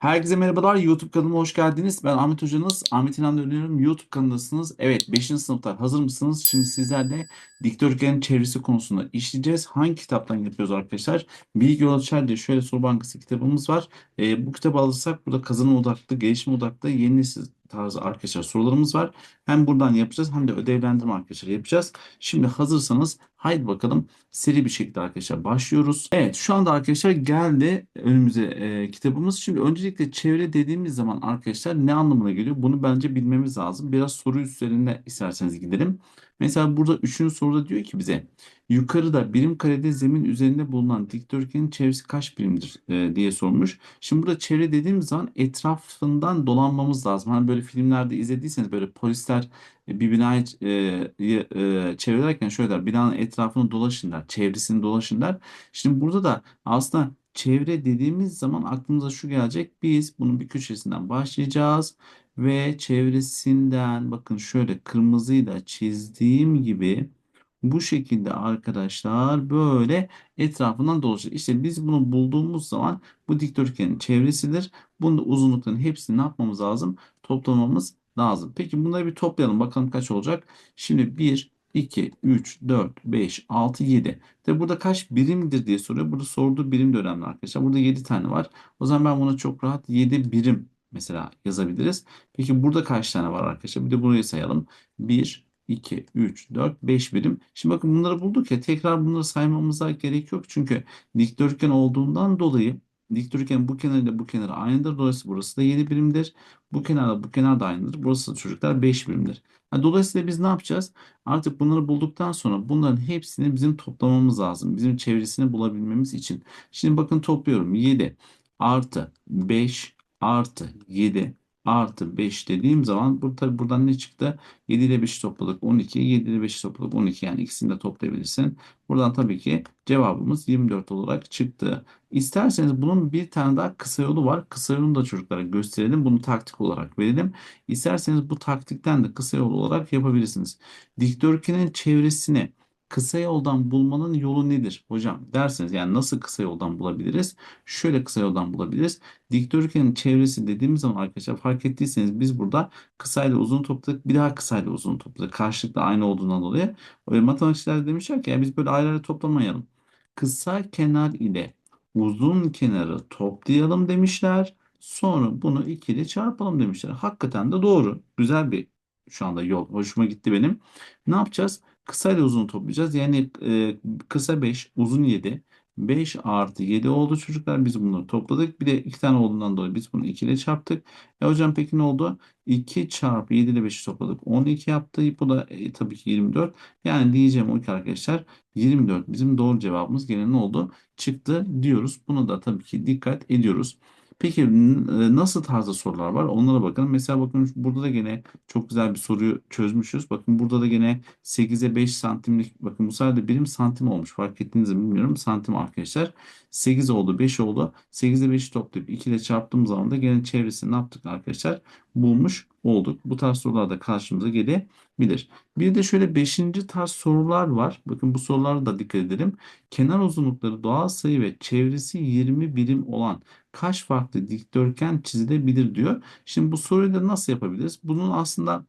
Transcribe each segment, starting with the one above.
Herkese merhabalar. YouTube kanalıma hoş geldiniz. Ben Ahmet Hocanız. Ahmet İnan Öneriyorum. YouTube kanalındasınız. Evet 5. sınıflar hazır mısınız? Şimdi sizlerle dikdörtgenin çevresi konusunda işleyeceğiz. Hangi kitaptan yapıyoruz arkadaşlar? Bilgi Ölçer diye şöyle soru bankası kitabımız var. Ee, bu kitabı alırsak burada kazanım odaklı, gelişim odaklı yeni nesil tarzı arkadaşlar sorularımız var. Hem buradan yapacağız hem de ödevlendirme arkadaşlar yapacağız. Şimdi hazırsanız haydi bakalım seri bir şekilde arkadaşlar başlıyoruz. Evet şu anda arkadaşlar geldi önümüze e, kitabımız. Şimdi öncelikle çevre dediğimiz zaman arkadaşlar ne anlamına geliyor? Bunu bence bilmemiz lazım. Biraz soru üzerinde isterseniz gidelim. Mesela burada üçüncü soruda diyor ki bize yukarıda birim karede zemin üzerinde bulunan dikdörtgenin çevresi kaç birimdir e, diye sormuş. Şimdi burada çevre dediğimiz zaman etrafından dolanmamız lazım. Hani böyle filmlerde izlediyseniz böyle polisler e, bir binayı e, e, çevrederken şöyle der binanın etrafını dolaşın der. Çevresini dolaşın der. Şimdi burada da aslında çevre dediğimiz zaman aklımıza şu gelecek. Biz bunun bir köşesinden başlayacağız ve çevresinden bakın şöyle kırmızıyla çizdiğim gibi bu şekilde arkadaşlar böyle etrafından dolaşır. İşte biz bunu bulduğumuz zaman bu dikdörtgenin çevresidir. Bunun da uzunlukların hepsini ne yapmamız lazım? Toplamamız lazım. Peki bunları bir toplayalım. Bakalım kaç olacak? Şimdi 1, 2, 3, 4, 5, 6, 7. Tabi burada kaç birimdir diye soruyor. Burada sorduğu birim de önemli arkadaşlar. Burada 7 tane var. O zaman ben buna çok rahat 7 birim mesela yazabiliriz. Peki burada kaç tane var arkadaşlar? Bir de burayı sayalım. 1, 2, 3, 4, 5 birim. Şimdi bakın bunları bulduk ya tekrar bunları saymamıza gerek yok. Çünkü dikdörtgen olduğundan dolayı dikdörtgen bu kenar ile bu kenar aynıdır. Dolayısıyla burası da 7 birimdir. Bu kenarla bu kenar da aynıdır. Burası da çocuklar 5 birimdir. Dolayısıyla biz ne yapacağız? Artık bunları bulduktan sonra bunların hepsini bizim toplamamız lazım. Bizim çevresini bulabilmemiz için. Şimdi bakın topluyorum. 7 artı 5 artı 7 artı 5 dediğim zaman bu tabi buradan ne çıktı? 7 ile 5'i topladık 12. 7 ile 5'i topladık 12. Yani ikisini de toplayabilirsin. Buradan tabii ki cevabımız 24 olarak çıktı. İsterseniz bunun bir tane daha kısa yolu var. Kısa yolunu da çocuklara gösterelim. Bunu taktik olarak verelim. İsterseniz bu taktikten de kısa yol olarak yapabilirsiniz. Dikdörtgenin çevresini kısa yoldan bulmanın yolu nedir hocam derseniz yani nasıl kısa yoldan bulabiliriz? Şöyle kısa yoldan bulabiliriz. Dikdörtgenin çevresi dediğimiz zaman arkadaşlar fark ettiyseniz biz burada kısa ile uzun topladık. Bir daha kısa ile uzun topladık. Karşılıklı aynı olduğundan dolayı. Matematikçiler demişler ki ya biz böyle ayrı ayrı toplamayalım. Kısa kenar ile uzun kenarı toplayalım demişler. Sonra bunu 2 ile çarpalım demişler. Hakikaten de doğru. Güzel bir şu anda yol. Hoşuma gitti benim. Ne yapacağız? Kısa ile uzun toplayacağız. Yani e, kısa 5, uzun 7. 5 artı 7 oldu çocuklar. Biz bunları topladık. Bir de 2 tane olduğundan dolayı biz bunu 2 ile çarptık. E hocam peki ne oldu? 2 çarpı 7 ile 5'i topladık. 12 yaptı. Bu da e, tabii ki 24. Yani diyeceğim o ki arkadaşlar 24 bizim doğru cevabımız gene ne oldu? Çıktı diyoruz. Bunu da tabii ki dikkat ediyoruz. Peki n- nasıl tarzda sorular var? Onlara bakalım. Mesela bakın burada da gene çok güzel bir soruyu çözmüşüz. Bakın burada da gene 8'e 5 santimlik bakın bu sefer de birim santim olmuş. Fark ettiğinizi bilmiyorum. Santim arkadaşlar. 8 oldu 5 oldu. 8'e 5'i toplayıp 2 ile çarptığım zaman da gene çevresini ne yaptık arkadaşlar? Bulmuş olduk. Bu tarz sorular da karşımıza gelebilir. Bir de şöyle 5. tarz sorular var. Bakın bu sorulara da dikkat edelim. Kenar uzunlukları doğal sayı ve çevresi 20 birim olan kaç farklı dikdörtgen çizilebilir diyor. Şimdi bu soruyu da nasıl yapabiliriz? Bunun aslında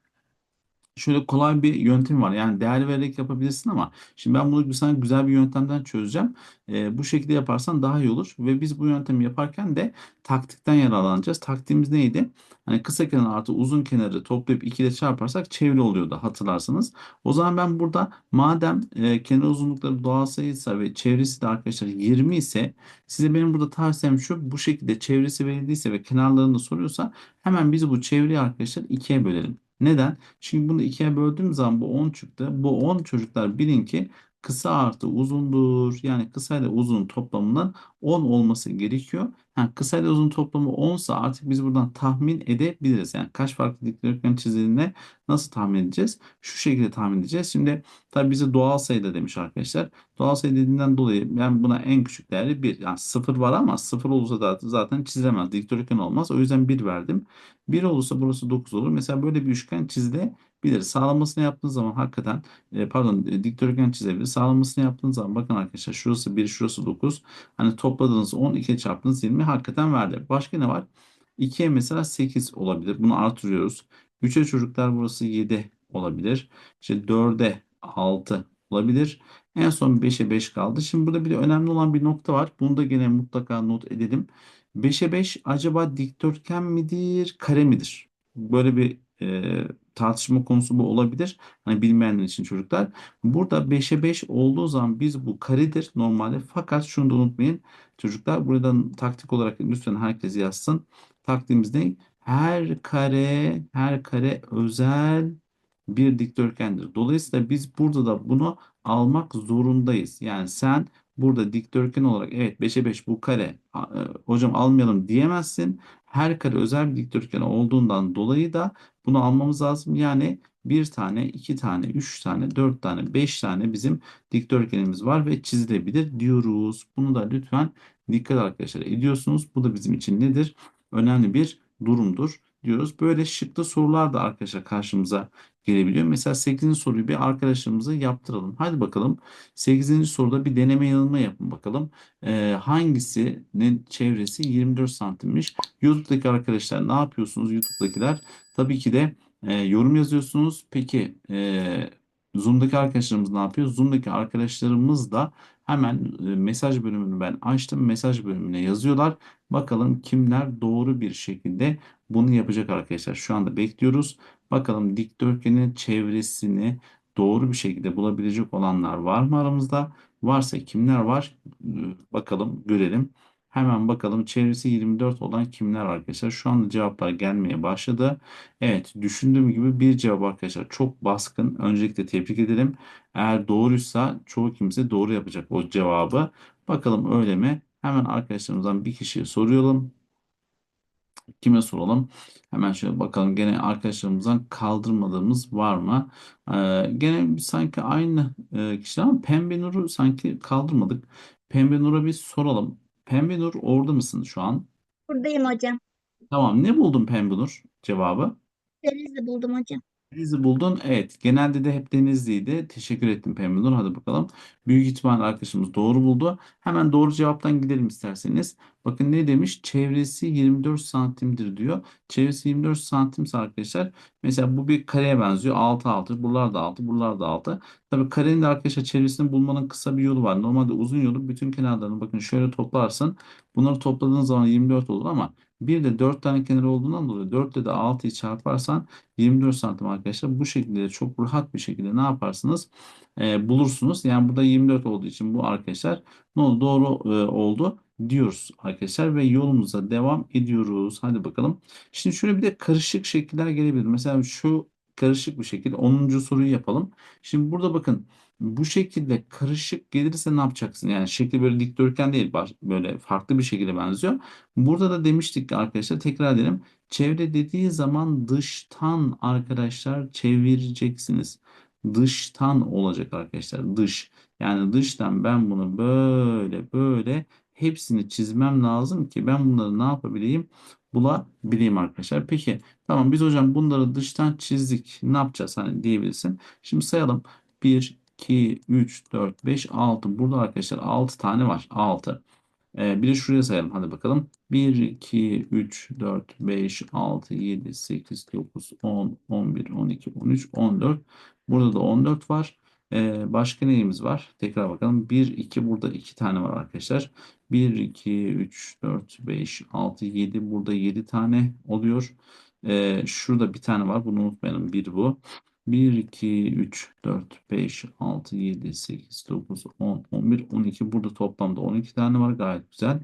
şöyle kolay bir yöntem var. Yani değer vererek yapabilirsin ama şimdi ben bunu sana güzel bir yöntemden çözeceğim. Ee, bu şekilde yaparsan daha iyi olur. Ve biz bu yöntemi yaparken de taktikten yararlanacağız. Taktiğimiz neydi? Hani kısa kenar artı uzun kenarı toplayıp 2 ile çarparsak çevre oluyordu hatırlarsanız. O zaman ben burada madem e, kenar uzunlukları doğal sayıysa ve çevresi de arkadaşlar 20 ise size benim burada tavsiyem şu bu şekilde çevresi verildiyse ve kenarlarını soruyorsa hemen biz bu çevreyi arkadaşlar ikiye bölelim. Neden? Çünkü bunu ikiye böldüğüm zaman bu 10 çıktı. Bu 10 çocuklar bilin ki kısa artı uzundur. Yani kısa ile uzun toplamından 10 olması gerekiyor. Ha, kısa ile uzun toplamı 10 ise artık biz buradan tahmin edebiliriz. Yani kaç farklı dikdörtgen çizildiğini nasıl tahmin edeceğiz? Şu şekilde tahmin edeceğiz. Şimdi tabii bize doğal sayıda demiş arkadaşlar. Doğal sayı dediğinden dolayı ben buna en küçük değeri 1. Yani 0 var ama 0 olursa da zaten çizilemez. Dikdörtgen olmaz. O yüzden 1 verdim. 1 olursa burası 9 olur. Mesela böyle bir üçgen çizilebilir. Sağlamasını yaptığınız zaman hakikaten e, pardon e, dikdörtgen çizebilir. Sağlamasını yaptığınız zaman bakın arkadaşlar şurası 1 şurası 9. Hani topladığınız 10 2 çarptığınız 20 hakikaten verdi. Başka ne var? 2'ye mesela 8 olabilir. Bunu artırıyoruz. 3'e çocuklar burası 7 olabilir. İşte 4'e 6 olabilir. En son 5'e 5 kaldı. Şimdi burada bir de önemli olan bir nokta var. Bunu da gene mutlaka not edelim. 5'e 5 acaba dikdörtgen midir, kare midir? Böyle bir e, tartışma konusu bu olabilir. Hani bilmeyenler için çocuklar. Burada 5'e 5 olduğu zaman biz bu karedir normalde. Fakat şunu da unutmayın. Çocuklar buradan taktik olarak lütfen herkes yazsın. Taktiğimiz ne? Her kare, her kare özel bir dikdörtgendir. Dolayısıyla biz burada da bunu almak zorundayız. Yani sen burada dikdörtgen olarak evet 5'e 5 bu kare e, hocam almayalım diyemezsin. Her kare özel bir dikdörtgen olduğundan dolayı da bunu almamız lazım. Yani bir tane, iki tane, üç tane, dört tane, beş tane bizim dikdörtgenimiz var ve çizilebilir diyoruz. Bunu da lütfen dikkat arkadaşlar ediyorsunuz. Bu da bizim için nedir? Önemli bir durumdur diyoruz. Böyle şıklı sorular da arkadaşlar karşımıza gelebiliyor. Mesela 8. soruyu bir arkadaşlarımıza yaptıralım. Hadi bakalım 8. soruda bir deneme yanılma yapın bakalım. Ee, hangisinin çevresi 24 santimmiş? YouTube'daki arkadaşlar ne yapıyorsunuz? YouTube'dakiler tabii ki de e, yorum yazıyorsunuz. Peki e, Zoom'daki arkadaşlarımız ne yapıyor? Zoom'daki arkadaşlarımız da hemen e, mesaj bölümünü ben açtım. Mesaj bölümüne yazıyorlar. Bakalım kimler doğru bir şekilde bunu yapacak arkadaşlar. Şu anda bekliyoruz. Bakalım dikdörtgenin çevresini doğru bir şekilde bulabilecek olanlar var mı aramızda? Varsa kimler var? Ee, Bakalım görelim. Hemen bakalım çevresi 24 olan kimler arkadaşlar? Şu anda cevaplar gelmeye başladı. Evet düşündüğüm gibi bir cevap arkadaşlar çok baskın. Öncelikle tebrik edelim. Eğer doğruysa çoğu kimse doğru yapacak o cevabı. Bakalım öyle mi? Hemen arkadaşlarımızdan bir kişiye soruyorum. Kime soralım? Hemen şöyle bakalım. Gene arkadaşlarımızdan kaldırmadığımız var mı? Ee, gene sanki aynı e, kişiler ama Pembe Nur'u sanki kaldırmadık. Pembe Nur'a bir soralım. Pembe Nur orada mısın şu an? Buradayım hocam. Tamam. Ne buldun Pembe Nur? Cevabı? Denizli buldum hocam. Denizli buldun. Evet. Genelde de hep Denizli'ydi. Teşekkür ettim Pembe. Hadi bakalım. Büyük ihtimal arkadaşımız doğru buldu. Hemen doğru cevaptan gidelim isterseniz. Bakın ne demiş? Çevresi 24 santimdir diyor. Çevresi 24 santimse arkadaşlar. Mesela bu bir kareye benziyor. 6 6. Buralar da 6. Buralar da 6. Tabii karenin de arkadaşlar çevresini bulmanın kısa bir yolu var. Normalde uzun yolu bütün kenarlarını bakın şöyle toplarsın. Bunları topladığın zaman 24 olur ama bir de 4 tane kenar olduğundan dolayı 4 ile de 6'yı çarparsan 24 santim arkadaşlar. Bu şekilde çok rahat bir şekilde ne yaparsınız? Ee, bulursunuz. Yani burada 24 olduğu için bu arkadaşlar ne oldu? Doğru e, oldu diyoruz arkadaşlar ve yolumuza devam ediyoruz. Hadi bakalım. Şimdi şöyle bir de karışık şekiller gelebilir. Mesela şu karışık bir şekil. 10. soruyu yapalım. Şimdi burada bakın bu şekilde karışık gelirse ne yapacaksın? Yani şekli böyle dikdörtgen değil, böyle farklı bir şekilde benziyor. Burada da demiştik arkadaşlar tekrar edelim. Çevre dediği zaman dıştan arkadaşlar çevireceksiniz. Dıştan olacak arkadaşlar. Dış. Yani dıştan ben bunu böyle böyle hepsini çizmem lazım ki ben bunları ne yapabileyim? Bulabileyim arkadaşlar. Peki tamam biz hocam bunları dıştan çizdik. Ne yapacağız hani diyebilirsin. Şimdi sayalım. 1, 2, 3, 4, 5, 6. Burada arkadaşlar 6 tane var. 6. Ee, bir de şuraya sayalım. Hadi bakalım. 1, 2, 3, 4, 5, 6, 7, 8, 9, 10, 11, 12, 13, 14. Burada da 14 var. Ee, başka neyimiz var? Tekrar bakalım. 1, 2 burada 2 tane var arkadaşlar. 1, 2, 3, 4, 5, 6, 7. Burada 7 tane oluyor. Ee, şurada bir tane var. Bunu unutmayalım. 1 bu. 1, 2, 3, 4, 5, 6, 7, 8, 9, 10, 11, 12. Burada toplamda 12 tane var. Gayet güzel.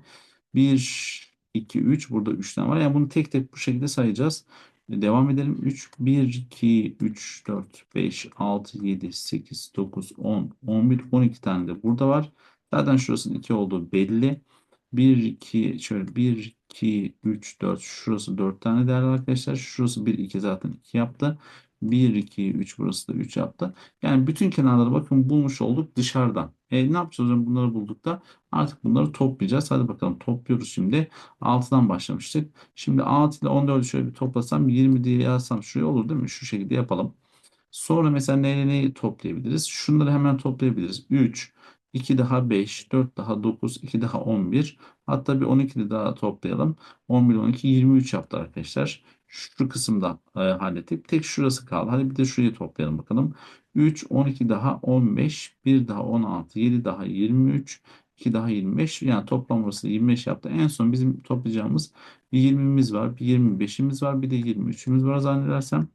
1, 2, 3. Burada 3 tane var. Yani bunu tek tek bu şekilde sayacağız. Devam edelim. 3, 1, 2, 3, 4, 5, 6, 7, 8, 9, 10, 11, 12 tane de burada var. Zaten şurasının 2 olduğu belli. 1, 2, şöyle 1, 2, 3, 4. Şurası 4 tane değerli arkadaşlar. Şurası 1, 2 zaten 2 yaptı. 1, 2, 3 burası da 3 yaptı. Yani bütün kenarları bakın bulmuş olduk dışarıdan. E, ne yapacağız hocam bunları bulduk da artık bunları toplayacağız. Hadi bakalım topluyoruz şimdi. 6'dan başlamıştık. Şimdi 6 ile 14'ü şöyle bir toplasam 20 diye yazsam şuraya olur değil mi? Şu şekilde yapalım. Sonra mesela neyle neyi toplayabiliriz? Şunları hemen toplayabiliriz. 3, 2 daha 5, 4 daha 9, 2 daha 11, Hatta bir 12'li daha toplayalım. 11, 12, 23 yaptı arkadaşlar. Şu kısımda e, hallettik. Tek şurası kaldı. Hadi bir de şurayı toplayalım bakalım. 3, 12 daha 15, 1 daha 16, 7 daha 23, 2 daha 25. Yani toplam burası 25 yaptı. En son bizim toplayacağımız bir 20'miz var, bir 25'imiz var, bir de 23'ümüz var zannedersem.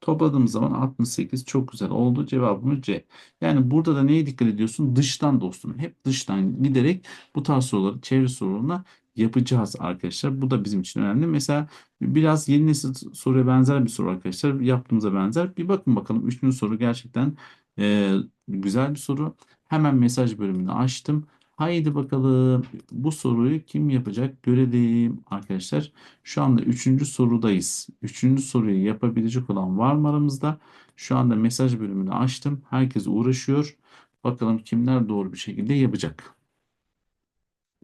Topladığımız zaman 68 çok güzel oldu. Cevabımız C. Yani burada da neye dikkat ediyorsun? Dıştan dostum. Hep dıştan giderek bu tarz soruları çevre sorularına yapacağız arkadaşlar. Bu da bizim için önemli. Mesela biraz yeni nesil soruya benzer bir soru arkadaşlar. Yaptığımıza benzer. Bir bakın bakalım. Üçüncü soru gerçekten e, güzel bir soru. Hemen mesaj bölümünü açtım. Haydi bakalım bu soruyu kim yapacak görelim arkadaşlar. Şu anda üçüncü sorudayız. Üçüncü soruyu yapabilecek olan var mı aramızda? Şu anda mesaj bölümünü açtım. Herkes uğraşıyor. Bakalım kimler doğru bir şekilde yapacak.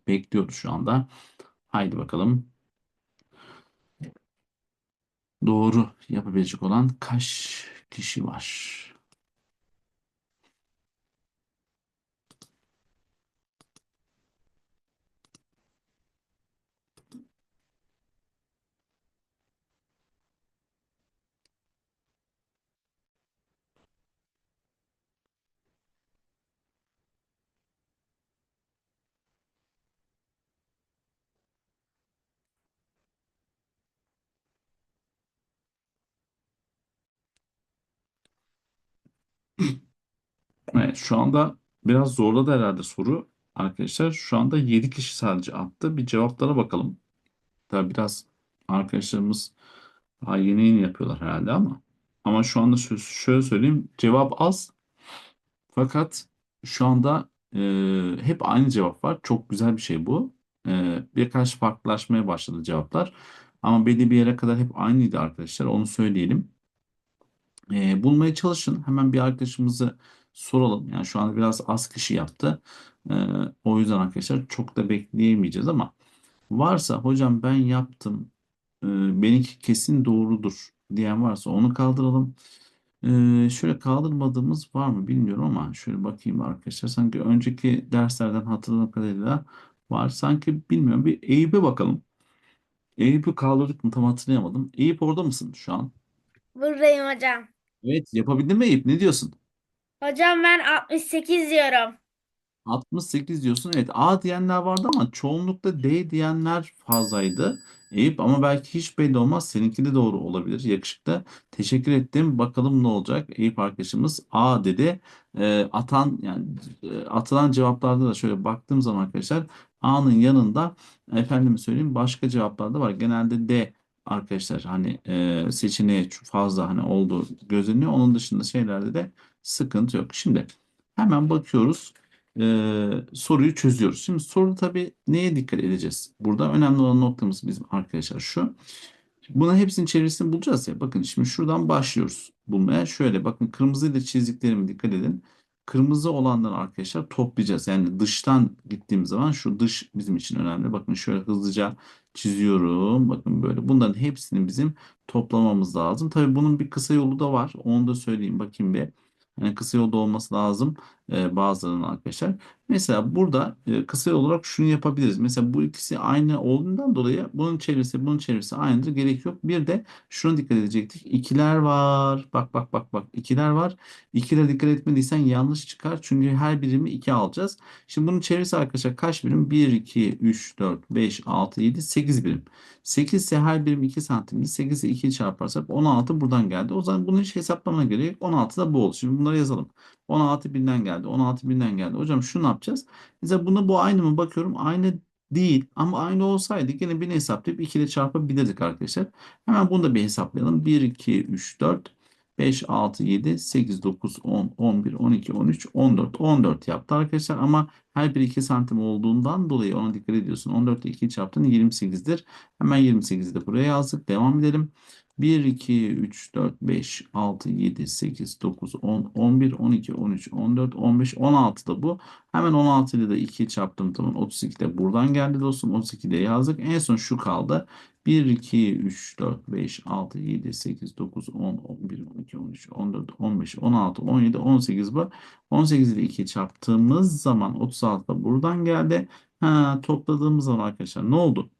Bekliyoruz şu anda. Haydi bakalım. Doğru yapabilecek olan kaç kişi var? Evet, şu anda biraz zorladı herhalde soru. Arkadaşlar şu anda 7 kişi sadece attı. Bir cevaplara bakalım. Tabii biraz arkadaşlarımız daha yeni yeni yapıyorlar herhalde ama. Ama şu anda şö- şöyle söyleyeyim. Cevap az. Fakat şu anda e, hep aynı cevap var. Çok güzel bir şey bu. E, birkaç farklılaşmaya başladı cevaplar. Ama belli bir yere kadar hep aynıydı arkadaşlar. Onu söyleyelim. E, bulmaya çalışın. Hemen bir arkadaşımızı soralım. Yani şu anda biraz az kişi yaptı. E, o yüzden arkadaşlar çok da bekleyemeyeceğiz ama varsa hocam ben yaptım. E, benimki kesin doğrudur diyen varsa onu kaldıralım. E, şöyle kaldırmadığımız var mı bilmiyorum ama şöyle bakayım arkadaşlar. Sanki önceki derslerden hatırladığım kadarıyla var. Sanki bilmiyorum bir Eyüp'e bakalım. Eyüp'ü kaldırdık mı tam hatırlayamadım. Eyüp orada mısın şu an? Buradayım hocam. Evet yapabildin mi Eyüp? Ne diyorsun? Hocam ben 68 diyorum. 68 diyorsun. Evet A diyenler vardı ama çoğunlukla D diyenler fazlaydı. Eyüp ama belki hiç belli olmaz. Seninki de doğru olabilir. Yakışıklı. Teşekkür ettim. Bakalım ne olacak? Eyüp arkadaşımız A dedi. Ee, atan yani e, atılan cevaplarda da şöyle baktığım zaman arkadaşlar A'nın yanında efendime söyleyeyim başka cevaplar da var. Genelde D arkadaşlar hani e, seçeneği fazla hani olduğu gözleniyor. Onun dışında şeylerde de sıkıntı yok. Şimdi hemen bakıyoruz e, soruyu çözüyoruz. Şimdi soruda tabii neye dikkat edeceğiz? Burada önemli olan noktamız bizim arkadaşlar şu. Buna hepsinin çevresini bulacağız ya. Bakın şimdi şuradan başlıyoruz bulmaya. Şöyle bakın kırmızıyla çizdiklerime dikkat edin. Kırmızı olanları arkadaşlar toplayacağız. Yani dıştan gittiğimiz zaman şu dış bizim için önemli. Bakın şöyle hızlıca çiziyorum. Bakın böyle bunların hepsini bizim toplamamız lazım. Tabii bunun bir kısa yolu da var. Onu da söyleyeyim bakayım bir. Yani kısa yolda olması lazım e, bazılarının arkadaşlar. Mesela burada e, kısa olarak şunu yapabiliriz. Mesela bu ikisi aynı olduğundan dolayı bunun çevresi bunun çevresi aynıdır. Gerek yok. Bir de şuna dikkat edecektik. İkiler var. Bak bak bak bak. İkiler var. İkilere dikkat etmediysen yanlış çıkar. Çünkü her birimi 2 alacağız. Şimdi bunun çevresi arkadaşlar kaç birim? 1, 2, 3, 4, 5, 6, 7, 8 birim. 8 ise her birim 2 santim. 8 ile 2'yi çarparsak 16 buradan geldi. O zaman bunu hiç hesaplamana gerek yok. 16 da bu oldu. Şimdi bunları yazalım. 16 binden geldi. 16 binden geldi. Hocam şunu ne yapacağız? Mesela buna bu aynı mı bakıyorum? Aynı değil. Ama aynı olsaydı yine birini hesaplayıp 2 ile çarpabilirdik arkadaşlar. Hemen bunu da bir hesaplayalım. 1, 2, 3, 4, 5, 6, 7, 8, 9, 10, 11, 12, 13, 14. 14 yaptı arkadaşlar ama her biri 2 santim olduğundan dolayı ona dikkat ediyorsun. 14 ile 2'yi çarptın 28'dir. Hemen 28'i de buraya yazdık. Devam edelim. 1, 2, 3, 4, 5, 6, 7, 8, 9, 10, 11, 12, 13, 14, 15, 16 da bu. Hemen 16 ile de 2'yi çarptım zaman 32 de buradan geldi dostum. 32 de yazdık. En son şu kaldı. 1, 2, 3, 4, 5, 6, 7, 8, 9, 10, 11, 12, 13, 14, 15, 16, 17, 18 bu. 18 ile 2'yi çarptığımız zaman 36 da buradan geldi. Ha, topladığımız zaman arkadaşlar ne oldu?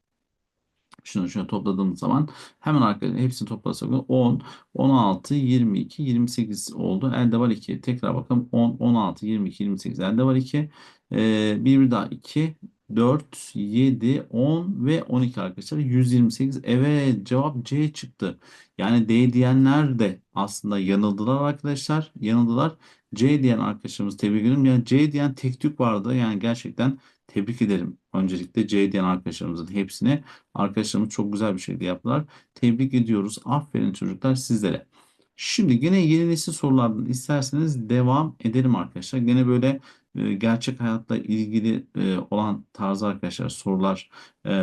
Şunu şöyle topladığımız zaman hemen arkadaşlar hepsini toplasak 10, 16, 22, 28 oldu. Elde var 2. Tekrar bakalım 10, 16, 22, 28 elde var 2. Ee, bir bir daha 2, 4, 7, 10 ve 12 arkadaşlar. 128. Evet cevap C çıktı. Yani D diyenler de aslında yanıldılar arkadaşlar. Yanıldılar. C diyen arkadaşlarımız tebrik ediyorum. Yani C diyen tek tük vardı. Yani gerçekten tebrik ederim. Öncelikle C diyen arkadaşlarımızın hepsine. Arkadaşlarımız çok güzel bir şekilde yaptılar. Tebrik ediyoruz. Aferin çocuklar sizlere. Şimdi gene yeni nesil sorulardan isterseniz devam edelim arkadaşlar. Gene böyle e, gerçek hayatla ilgili e, olan tarzı arkadaşlar sorular e,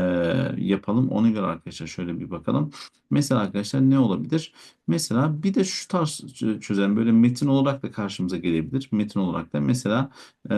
yapalım. Ona göre arkadaşlar şöyle bir bakalım. Mesela arkadaşlar ne olabilir? Mesela bir de şu tarz çözelim. Böyle metin olarak da karşımıza gelebilir. Metin olarak da mesela e,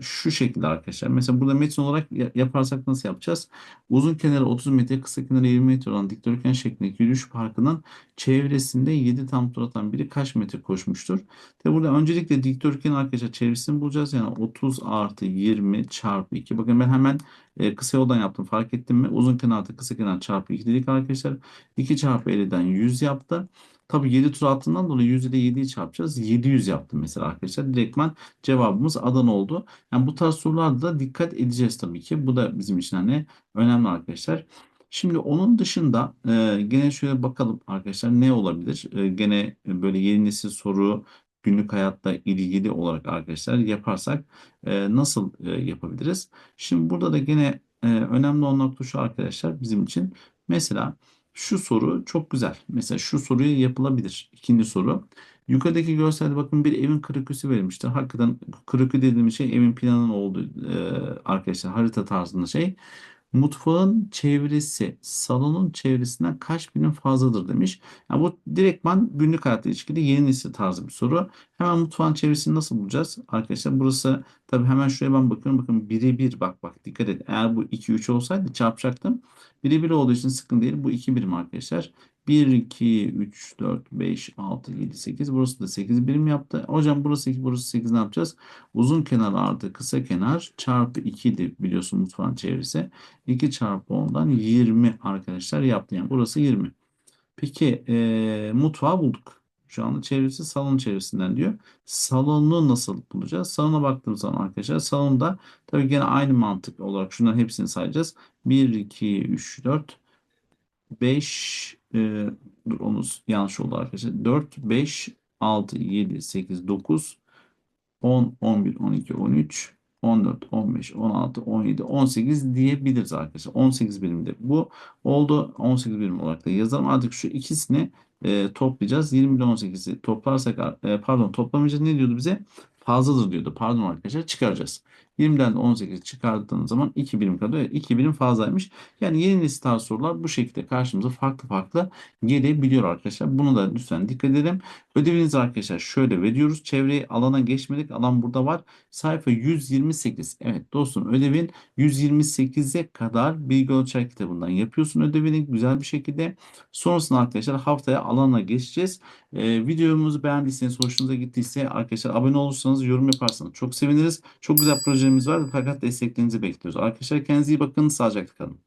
şu şekilde arkadaşlar. Mesela burada metin olarak ya- yaparsak nasıl yapacağız? Uzun kenarı 30 metre, kısa kenarı 20 metre olan dikdörtgen şeklindeki yürüyüş parkının çevresinde 7 tam tur atan biri kaç metre koşmuştur? Tabi burada öncelikle dikdörtgen arkadaşlar çevresini bulacağız. Yani 30 artı 20 çarpı 2. Bakın ben hemen e, kısa yoldan yaptım. Fark ettim mi? Uzun kenar artı kısa kenar çarpı 2 dedik arkadaşlar. 2 çarpı 50'den 100 yaptı. Tabii 7 tur attığından dolayı 100 ile 7'yi çarpacağız. 700 yaptım mesela arkadaşlar. Direktmen cevabımız Adana oldu. Yani bu tarz sorularda da dikkat edeceğiz tabii ki. Bu da bizim için hani önemli arkadaşlar. Şimdi onun dışında e, gene şöyle bakalım arkadaşlar ne olabilir? E, gene böyle yeni nesil soru günlük hayatta ilgili olarak arkadaşlar yaparsak e, nasıl e, yapabiliriz? Şimdi burada da gene e, önemli olan nokta şu arkadaşlar bizim için. Mesela şu soru çok güzel. Mesela şu soruyu yapılabilir. İkinci soru. Yukarıdaki görselde bakın bir evin kırıküsü verilmiştir. Hakikaten kırıkü dediğimiz şey evin planının olduğu e, arkadaşlar harita tarzında şey. Mutfağın çevresi salonun çevresinden kaç birim fazladır demiş. Yani bu direktman günlük hayatla ilişkili yeni nesil tarzı bir soru. Hemen mutfağın çevresini nasıl bulacağız? Arkadaşlar burası tabii hemen şuraya ben bakıyorum. Bakın birebir bak bak dikkat et. Eğer bu 2 3 olsaydı çarpacaktım. Birebir olduğu için sıkıntı değil. Bu 2 birim arkadaşlar. 1, 2, 3, 4, 5, 6, 7, 8. Burası da 8 birim yaptı. Hocam burası 2, burası 8 ne yapacağız? Uzun kenar artı kısa kenar çarpı 2 idi biliyorsun mutfağın çevresi. 2 çarpı 10'dan 20 arkadaşlar yaptı. Yani burası 20. Peki eee, mutfağı bulduk. Şu anda çevresi salon çevresinden diyor. Salonu nasıl bulacağız? Salona baktığımız zaman arkadaşlar salonda tabii gene aynı mantık olarak şunların hepsini sayacağız. 1, 2, 3, 4, 5 e, dur onu yanlış oldu arkadaşlar. 4, 5, 6, 7, 8, 9, 10, 11, 12, 13, 14, 15, 16, 17, 18 diyebiliriz arkadaşlar. 18 birimde bu oldu. 18 birim olarak da yazalım. Artık şu ikisini e, toplayacağız. 20 ile 18'i toplarsak e, pardon toplamayacağız ne diyordu bize? Fazladır diyordu. Pardon arkadaşlar çıkaracağız. 20'den de 18 çıkardığınız zaman 2 birim kalıyor. 2 birim fazlaymış. Yani yeni nesil sorular bu şekilde karşımıza farklı farklı gelebiliyor arkadaşlar. Bunu da lütfen dikkat edelim. Ödeviniz arkadaşlar şöyle veriyoruz. Çevreyi alana geçmedik. Alan burada var. Sayfa 128. Evet dostum ödevin 128'e kadar bilgi ölçer kitabından yapıyorsun ödevini güzel bir şekilde. Sonrasında arkadaşlar haftaya alana geçeceğiz. Ee, videomuzu beğendiyseniz, hoşunuza gittiyse arkadaşlar abone olursanız, yorum yaparsanız çok seviniriz. Çok güzel projelerimiz var fakat desteklerinizi bekliyoruz. Arkadaşlar kendinize iyi bakın, sağlıcakla kalın.